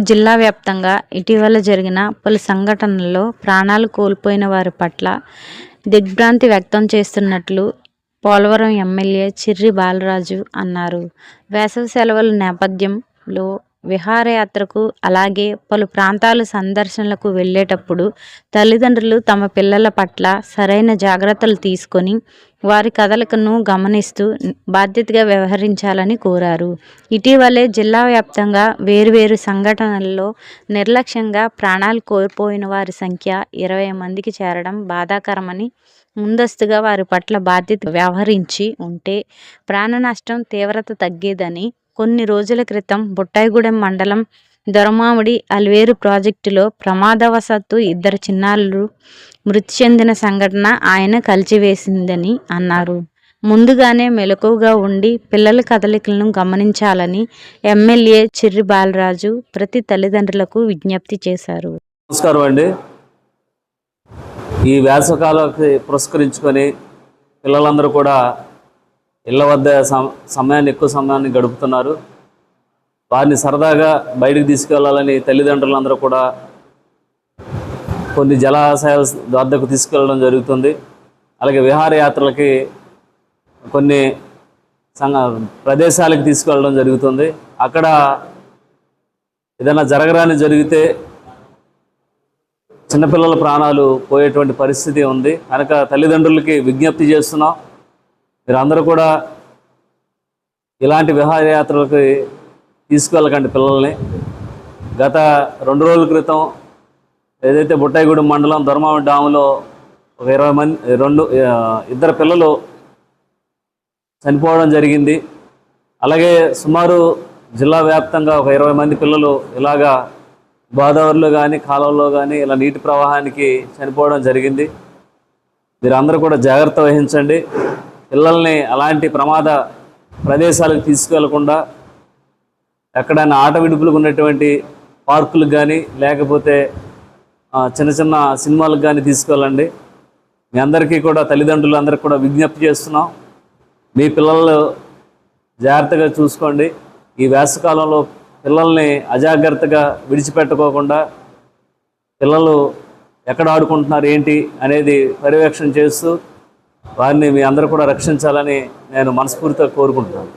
జిల్లా వ్యాప్తంగా ఇటీవల జరిగిన పలు సంఘటనల్లో ప్రాణాలు కోల్పోయిన వారి పట్ల దిగ్భ్రాంతి వ్యక్తం చేస్తున్నట్లు పోలవరం ఎమ్మెల్యే చిర్రి బాలరాజు అన్నారు. వేసవి సెలవుల నేపథ్యంలో విహారయాత్రకు అలాగే పలు ప్రాంతాల సందర్శనలకు వెళ్ళేటప్పుడు తల్లిదండ్రులు తమ పిల్లల పట్ల సరైన జాగ్రత్తలు తీసుకొని వారి కదలికను గమనిస్తూ బాధ్యతగా వ్యవహరించాలని కోరారు. ఇటీవలే జిల్లా వ్యాప్తంగా వేరువేరు సంఘటనల్లో నిర్లక్ష్యంగా ప్రాణాలు కోల్పోయిన వారి సంఖ్య ఇరవై మందికి చేరడం బాధాకరమని ముందస్తుగా వారి పట్ల బాధ్యత వ్యవహరించి ఉంటే ప్రాణ నష్టం తీవ్రత తగ్గేదని కొన్ని రోజుల క్రితం బుట్టాయిగూడెం మండలం దొరమామిడి అల్వేరు ప్రాజెక్టులో ప్రమాదవశాత్తు ఇద్దరు చిన్నారులు మృతి చెందిన సంఘటన ఆయన కలిచివేసిందని అన్నారు. ముందుగానే మెలకువగా ఉండి పిల్లల కదలికలను గమనించాలని ఎమ్మెల్యే చిర్రి బాలరాజు ప్రతి తల్లిదండ్రులకు విజ్ఞప్తి చేశారు. నమస్కారం అండి. ఈ వేసవకాలకి పురస్కరించుకొని పిల్లలందరూ కూడా ఇళ్ళ వద్ద సమయాన్ని ఎక్కువ సమయాన్ని గడుపుతున్నారు. వారిని సరదాగా బయటికి తీసుకెళ్ళాలని తల్లిదండ్రులందరూ కూడా కొన్ని జలాశయాల వద్దకు తీసుకెళ్ళడం జరుగుతుంది. అలాగే విహారయాత్రలకి కొన్ని సంఘ ప్రదేశాలకు తీసుకెళ్ళడం జరుగుతుంది. అక్కడ ఏదైనా జరగరాని జరిగితే చిన్నపిల్లల ప్రాణాలు పోయేటువంటి పరిస్థితి ఉంది. కనుక తల్లిదండ్రులకి విజ్ఞప్తి చేస్తున్నాం. మీరందరూ కూడా ఇలాంటి విహారయాత్రలకి తీసుకెళ్ళకండి పిల్లల్ని. గత రెండు రోజుల క్రితం ఏదైతే బుట్టాయిగూడెం మండలం ధర్మావ డాములో ఒక ఇరవై మంది రెండు ఇద్దరు పిల్లలు చనిపోవడం జరిగింది. అలాగే సుమారు జిల్లా వ్యాప్తంగా ఒక ఇరవై మంది పిల్లలు ఇలాగా గోదావరిలో కానీ కాలువలో కానీ ఇలా నీటి ప్రవాహానికి చనిపోవడం జరిగింది. మీరందరూ కూడా జాగ్రత్త వహించండి. పిల్లల్ని అలాంటి ప్రమాద ప్రదేశాలకు తీసుకెళ్ళకుండా ఎక్కడైనా ఆట విడుపులకు ఉన్నటువంటి పార్కులకు కానీ లేకపోతే చిన్న చిన్న సినిమాలకు కానీ తీసుకెళ్ళండి. మీ అందరికీ కూడా తల్లిదండ్రులు అందరికీ కూడా విజ్ఞప్తి చేస్తున్నాం. మీ పిల్లలు జాగ్రత్తగా చూసుకోండి. ఈ వేసవకాలంలో పిల్లల్ని అజాగ్రత్తగా విడిచిపెట్టుకోకుండా పిల్లలు ఎక్కడ ఆడుకుంటున్నారు ఏంటి అనేది పర్యవేక్షణ చేస్తూ వారిని మీ అందరూ కూడా రక్షించాలని నేను మనస్ఫూర్తిగా కోరుకుంటున్నాను.